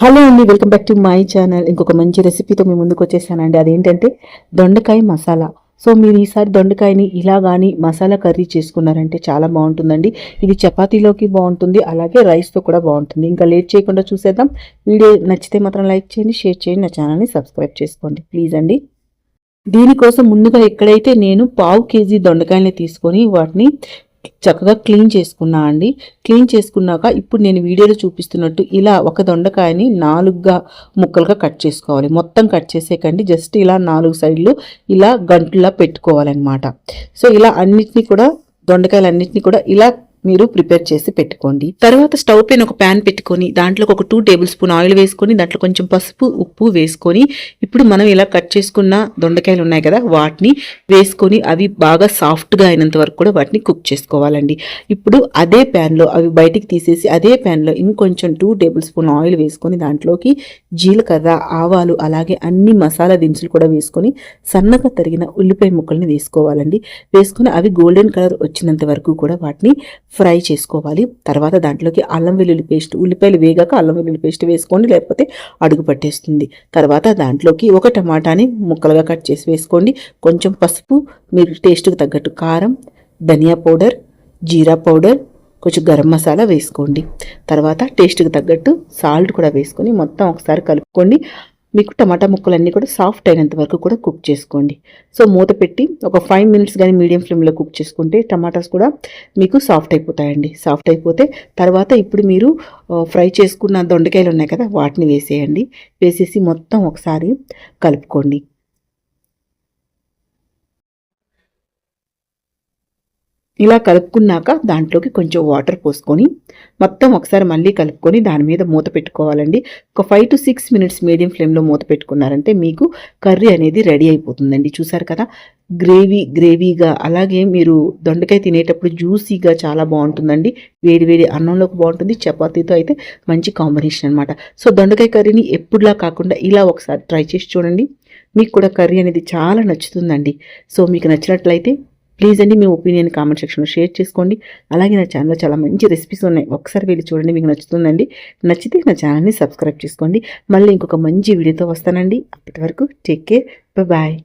Hello అండి welcome back to my channel. ఇంకొక మంచి రెసిపీతో మేము ముందుకు వచ్చేసానండి. అదేంటంటే దొండకాయ మసాలా. సో మీరు ఈసారి దొండకాయని ఇలా కానీ మసాలా కర్రీ చేసుకున్నారంటే చాలా బాగుంటుందండి. ఇది చపాతీలోకి బాగుంటుంది అలాగే రైస్తో కూడా బాగుంటుంది. ఇంకా లేట్ చేయకుండా చూసేద్దాం. వీడియో నచ్చితే మాత్రం లైక్ చేయండి షేర్ చేయండి నా ఛానల్ని సబ్స్క్రైబ్ చేసుకోండి. ప్లీజ్ అండి. దీనికోసం ముందుగా ఎక్కడైతే నేను పావు కేజీ దొండకాయలని తీసుకొని వాటిని చక్కగా క్లీన్ చేసుకున్నా అండి. క్లీన్ చేసుకున్నాక ఇప్పుడు నేను వీడియోలో చూపిస్తున్నట్టు ఇలా ఒక దొండకాయని నాలుగుగా ముక్కలుగా కట్ చేసుకోవాలి. మొత్తం కట్ చేసేకండి జస్ట్ ఇలా నాలుగు సైడ్లు ఇలా గంటలా పెట్టుకోవాలన్నమాట. సో ఇలా అన్నిటినీ కూడా దొండకాయలు అన్నింటినీ కూడా ఇలా మీరు ప్రిపేర్ చేసి పెట్టుకోండి. తర్వాత స్టవ్ పైన ఒక ప్యాన్ పెట్టుకొని దాంట్లో ఒక టూ టేబుల్ స్పూన్ ఆయిల్ వేసుకొని దాంట్లో కొంచెం పసుపు ఉప్పు వేసుకొని ఇప్పుడు మనం ఇలా కట్ చేసుకున్న దొండకాయలు ఉన్నాయి కదా వాటిని వేసుకొని అవి బాగా సాఫ్ట్గా అయినంత వరకు కూడా వాటిని కుక్ చేసుకోవాలండి. ఇప్పుడు అదే ప్యాన్లో అవి బయటికి తీసేసి అదే ప్యాన్లో ఇంకొంచెం టూ టేబుల్ స్పూన్ ఆయిల్ వేసుకొని దాంట్లోకి జీలకర్ర ఆవాలు అలాగే అన్ని మసాలా దినుసులు కూడా వేసుకొని సన్నగా తరిగిన ఉల్లిపాయ ముక్కల్ని వేసుకోవాలండి. వేసుకొని అవి గోల్డెన్ కలర్ వచ్చినంత వరకు కూడా వాటిని ఫ్రై చేసుకోవాలి. తర్వాత దాంట్లోకి అల్లం వెల్లుల్లి పేస్ట్ ఉల్లిపాయలు వేగాక అల్లం వెల్లుల్లి పేస్ట్ వేసుకోండి లేకపోతే అడుగు పట్టేస్తుంది. తర్వాత దాంట్లోకి ఒక టమాటాని ముక్కలుగా కట్ చేసి వేసుకోండి. కొంచెం పసుపు మీరు టేస్ట్కి తగ్గట్టు కారం ధనియా పౌడర్ జీరా పౌడర్ కొంచెం గరం మసాలా వేసుకోండి. తర్వాత టేస్ట్కి తగ్గట్టు సాల్ట్ కూడా వేసుకొని మొత్తం ఒకసారి కలుపుకోండి. మీకు టమాటా ముక్కలన్నీ కూడా సాఫ్ట్ అయినంత వరకు కూడా కుక్ చేసుకోండి. సో మూత పెట్టి ఒక ఫైవ్ మినిట్స్ కానీ మీడియం ఫ్లేమ్లో కుక్ చేసుకుంటే టమాటాస్ కూడా మీకు సాఫ్ట్ అయిపోతాయండి. సాఫ్ట్ అయిపోతే తర్వాత ఇప్పుడు మీరు ఫ్రై చేసుకున్న దొండకాయలు ఉన్నాయి కదా వాటిని వేసేయండి. వేసేసి మొత్తం ఒకసారి కలుపుకోండి. ఇలా కలుపుకున్నాక దాంట్లోకి కొంచెం వాటర్ పోసుకొని మొత్తం ఒకసారి మళ్ళీ కలుపుకొని దాని మీద మూత పెట్టుకోవాలండి. ఒక five to six minutes medium ఫ్లేమ్లో మూత పెట్టుకున్నారంటే మీకు కర్రీ అనేది రెడీ అయిపోతుందండి. చూసారు కదా? గ్రేవీ గ్రేవీగా అలాగే మీరు దొండకాయ తినేటప్పుడు జ్యూసీగా చాలా బాగుంటుందండి. వేడి వేడి అన్నంలోకి బాగుంటుంది. చపాతీతో అయితే మంచి కాంబినేషన్ అనమాట సో దొండకాయ కర్రీని ఎప్పుడులా కాకుండా ఇలా ఒకసారి ట్రై చేసి చూడండి. మీకు కూడా కర్రీ అనేది చాలా నచ్చుతుందండి. సో మీకు నచ్చినట్లయితే ప్లీజ్ అండి మీ ఒపీనియన్ కామెంట్ సెక్షన్లో షేర్ చేసుకోండి. అలాగే నా ఛానల్లో చాలా మంచి రెసిపీస్ ఉన్నాయి. ఒకసారి వెళ్ళి చూడండి మీకు నచ్చుతుందండి. నచ్చితే నా ఛానల్ని సబ్స్క్రైబ్ చేసుకోండి. మళ్ళీ ఇంకొక మంచి వీడియోతో వస్తానండి. అప్పటి వరకు టేక్ కేర్. బాయ్